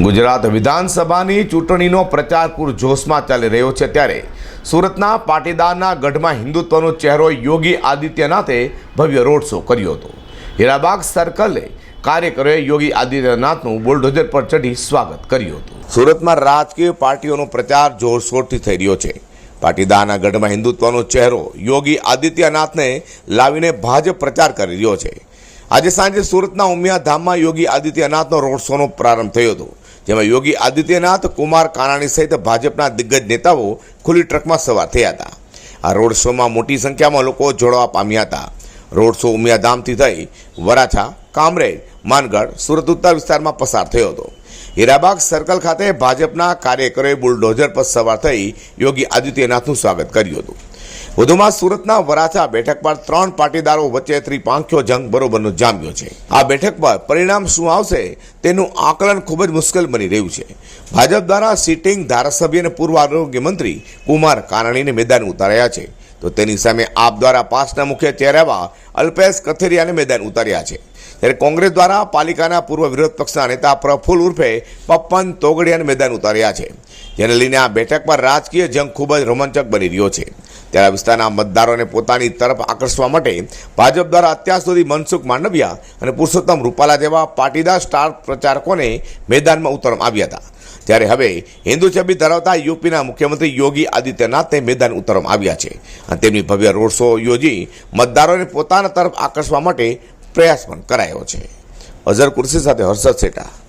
ગુજરાત વિધાનસભાની ચૂંટણીનો પ્રચાર પૂરજોશમાં ચાલી રહ્યો છે ત્યારે સુરતના પાટીદારના ગઢમાં હિન્દુત્વનો ચહેરો યોગી આદિત્યનાથે ભવ્ય રોડ શો કર્યો હતો. હીરાબાગ સર્કલે કાર્યકરોએ યોગી આદિત્યનાથનું બુલડોઝર પર ચઢી સ્વાગત કર્યું હતું. સુરતમાં રાજકીય પાર્ટીઓનો પ્રચાર જોરશોરથી થઈ રહ્યો છે. પાટીદારના ગઢમાં હિન્દુત્વનો ચહેરો યોગી આદિત્યનાથને લાવીને ભાજપ પ્રચાર કરી રહ્યો છે. આજે સાંજે સુરતના ઉમિયા ધામમાં યોગી આદિત્યનાથનો રોડ શોનો પ્રારંભ થયો હતો, જેમાં યોગી આદિત્યનાથ, કુમાર કાનાણી સહિત ભાજપના દિગ્ગજ નેતાઓ ખુલ્લી ટ્રકમાં સવાર થયા હતા. આ રોડ શોમાં મોટી સંખ્યામાં લોકો જોડવા પામ્યા હતા. રોડ શો ઉમિયા ધામથી થઈ વરાછા, કામરેજ, માનગઢ, સુરત ઉત્તર વિસ્તારમાં પસાર થયો હતો. હીરાબાગ સર્કલ ખાતે ભાજપના કાર્યકરોએ બુલડોઝર પર સવાર થઈ યોગી આદિત્યનાથનું સ્વાગત કર્યું હતું. વધુમાં સુરતના વરાછા બેઠક પર ત્રણ પાટીદારો વચ્ચે ત્રિપાંખ્યો જંગ બરોબરનો જામ્યો છે. આ બેઠક પર પરિણામ શું આવશે તેનું આકલન ખૂબ જ મુશ્કેલ બની રહ્યું છે. ભાજપ દ્વારા સિટિંગ ધારાસભ્ય અને પૂર્વ આરોગ્ય મંત્રી કુમાર કાનાણીને મેદાન ઉતાર્યા છે. તો તેની સામે આપ દ્વારા પાસના મુખ્ય ચહેરાવા અલ્પેશ કથેરિયાને મેદાન ઉતાર્યા છે. ત્યારે કોંગ્રેસ દ્વારા પાલિકાના પૂર્વ વિરોધ પક્ષના નેતા પ્રફુલ ઉર્ફે પપ્પન તોગડિયાને મેદાન ઉતાર્યા છે. જેને લઈને આ બેઠક પર રાજકીય જંગ ખૂબ જ રોમાંચક બની રહ્યો છે. ત્યારે વિસ્તારના મતદારોને પોતાની તરફ આકર્ષવા માટે ભાજપ દ્વારા અત્યાર સુધી મનસુખ માંડવિયા અને પુરુષોત્તમ રૂપાલા જેવા પાટીદાર સ્ટાર પ્રચારકોને મેદાનમાં ઉતરવામાં આવ્યા હતા. ત્યારે હવે હિન્દુ છબી ધરાવતા યુપીના મુખ્યમંત્રી યોગી આદિત્યનાથને મેદાન ઉતરવામાં આવ્યા છે. અને તેમની ભવ્ય રોડ શો યોજી મતદારોને પોતાના તરફ આકર્ષવા માટે પ્રયાસ પણ કરાયો છે. અઝર કુર્સી સાથે હર્ષદ સેટા.